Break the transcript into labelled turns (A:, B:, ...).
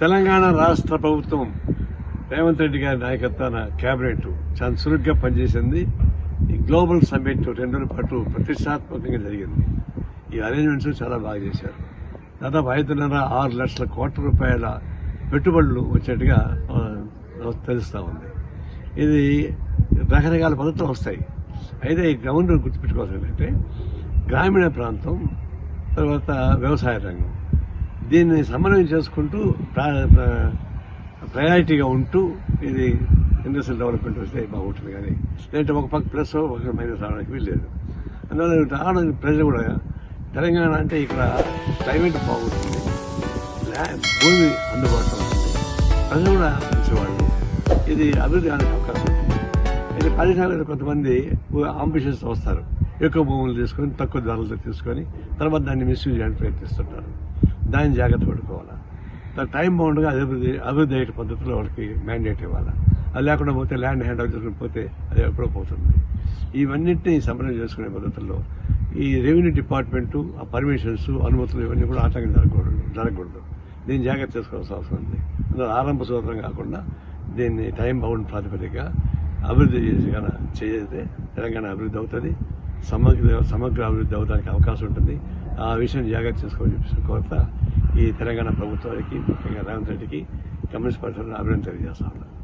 A: తెలంగాణ రాష్ట్ర ప్రభుత్వం రేవంత్ రెడ్డి గారి నాయకత్వాన కేబినెట్ చాలా చురుగ్గా పనిచేసింది. ఈ గ్లోబల్ సమ్మిట్ రెండు రోజుల పాటు ప్రతిష్టాత్మకంగా జరిగింది. ఈ అరేంజ్మెంట్స్ చాలా బాగా చేశారు. దాదాపు ఐదున్నర ఆరు లక్షల కోట్ల రూపాయల పెట్టుబడులు వచ్చేట్టుగా తెలుస్తూ ఉంది. ఇది రకరకాల పద్ధతులు వస్తాయి. అయితే ఈ గ్రౌండ్ గుర్తుపెట్టుకోవాల్సింది ఏంటంటే గ్రామీణ ప్రాంతం తర్వాత వ్యవసాయ రంగం. దీన్ని సమన్వయం చేసుకుంటూ ప్రయారిటీగా ఉంటూ ఇది ఇండస్ట్రియల్ డెవలప్మెంట్ వస్తే బాగుంటుంది కానీ లేదంటే ఒక పక్క ప్లస్ ఒక మైనస్ రావడానికి వీల్లేదు. అందువల్ల రావడానికి ప్రజలు కూడా తెలంగాణ అంటే ఇక్కడ క్లైమేట్ బాగుంటుంది. ల్యాండ్ భూమి అందుబాటులో ఉంటుంది ప్రజలు కూడా తెలిసేవాళ్ళు ఇది అభివృద్ధి కావడానికి అవకాశం ఉంటుంది. అయితే కొంతమంది ఆంబిషన్స్ వస్తారు. ఎక్కువ భూములు తీసుకొని తక్కువ ధరలతో తీసుకొని తర్వాత దాన్ని మిస్యూజ్ చేయడానికి ప్రయత్నిస్తుంటారు. దాన్ని జాగ్రత్త పెట్టుకోవాలా టైం బౌండ్గా అభివృద్ధి అభివృద్ధి అయ్యే పద్ధతిలో వాళ్ళకి మ్యాండేట్ ఇవ్వాలా. అది లేకుండా పోతే ల్యాండ్ హ్యాండ్ ఓవర్ చేసుకుని పోతే అది ఎప్పుడో పోతుంది. ఇవన్నింటినీ సమన్వయం చేసుకునే పద్ధతుల్లో ఈ రెవెన్యూ డిపార్ట్మెంటు ఆ పర్మిషన్స్ అనుమతులు ఇవన్నీ కూడా ఆటంకం జరగకూడదు జరగకూడదు. దీన్ని జాగ్రత్త చేసుకోవాల్సిన అవసరం ఉంది. అందులో ఆరంభ సూత్రం కాకుండా దీన్ని టైం బౌండ్ ప్రాతిపదికగా అభివృద్ధి చేసి కనుక చేస్తే తెలంగాణ అభివృద్ధి అవుతుంది. సమగ్ర సమగ్ర అభివృద్ధి అవడానికి అవకాశం ఉంటుంది. ఆ విషయం జాగ్రత్త చేసుకోవాలని చెప్పేసి కోరుతా ఈ తెలంగాణ ప్రభుత్వానికి ముఖ్యంగా రేవంత్ రెడ్డికి కమ్యూనిస్ట్ పార్టీ అభివృద్ధి తెలియజేస్తా ఉన్నాను.